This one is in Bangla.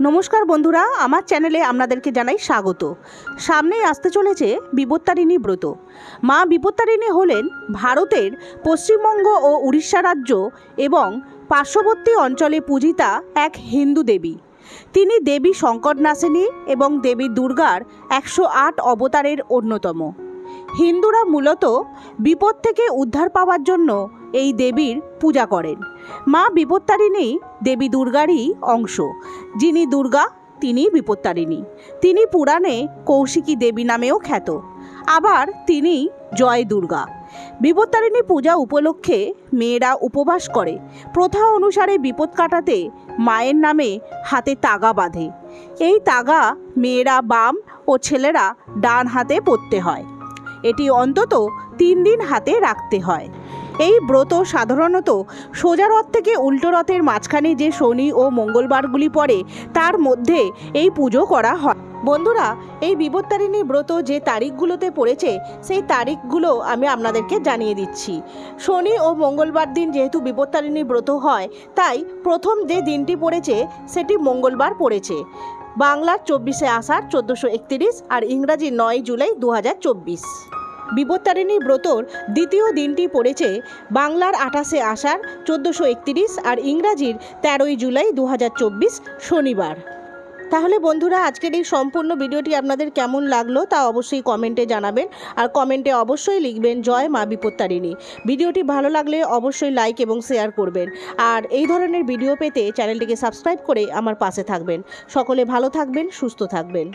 নমস্কার বন্ধুরা, আমার চ্যানেলে আপনাদেরকে জানাই স্বাগত। সামনেই আসতে চলেছে বিপত্তারিণী ব্রত। মা বিপত্তারিণী হলেন ভারতের পশ্চিমবঙ্গ ও উড়িষ্যা রাজ্য এবং পার্শ্ববর্তী অঞ্চলে পূজিতা এক হিন্দু দেবী। তিনি দেবী শঙ্করনাশিনী এবং দেবী দুর্গার একশো আট অবতারের অন্যতম। হিন্দুরা মূলত বিপদ থেকে উদ্ধার পাওয়ার জন্য এই দেবীর পূজা করেন। মা বিপত্তারিণী দেবী দুর্গারই অংশ। যিনি দুর্গা, তিনি বিপত্তারিণী। তিনি পুরাণে কৌশিকী দেবী নামেও খ্যাত। আবার তিনি জয় দুর্গা। বিপত্তারিণী পূজা উপলক্ষে মেয়েরা উপবাস করে। প্রথা অনুসারে বিপদ কাটাতে মায়ের নামে হাতে তাগা বাঁধে। এই তাগা মেয়েরা বাম ও ছেলেরা ডান হাতে পরতে হয়। এটি অন্তত তিন দিন হাতে রাখতে হয়। এই ব্রত সাধারণত সোজা রথ থেকে উল্টো রথের মাঝখানে যে শনি ও মঙ্গলবারগুলি পড়ে, তার মধ্যে এই পুজো করা হয়। বন্ধুরা, এই বিপত্তারিণী ব্রত যে তারিখগুলোতে পড়েছে, সেই তারিখগুলো আমি আপনাদেরকে জানিয়ে দিচ্ছি। শনি ও মঙ্গলবার দিন যেহেতু বিপত্তারিণী ব্রত হয়, তাই প্রথম যে দিনটি পড়েছে, সেটি মঙ্গলবার পড়েছে। বাংলার চব্বিশে আষাঢ়, চোদ্দোশো একত্রিশ আর ইংরাজি নয় জুলাই দু হাজার চব্বিশ। বিপত্তারিণী ব্রতর দ্বিতীয় দিনটি পড়েছে বাংলার আঠাশে আষাঢ়, চোদ্দোশো একত্রিশ আর ইংরাজির তেরোই জুলাই দু হাজার চব্বিশ শনিবার। তাহলে বন্ধুরা, আজকের এই সম্পূর্ণ ভিডিওটি আপনাদের কেমন লাগল তা অবশ্যই কমেন্টে জানাবেন আর কমেন্টে অবশ্যই লিখবেন, জয় মা বিপত্তারিণী। ভিডিওটি ভালো লাগলে অবশ্যই লাইক এবং শেয়ার করবেন আর এই ধরনের ভিডিও পেতে চ্যানেলটিকে সাবস্ক্রাইব করে আমার পাশে থাকবেন। সকলে ভালো থাকবেন, সুস্থ থাকবেন।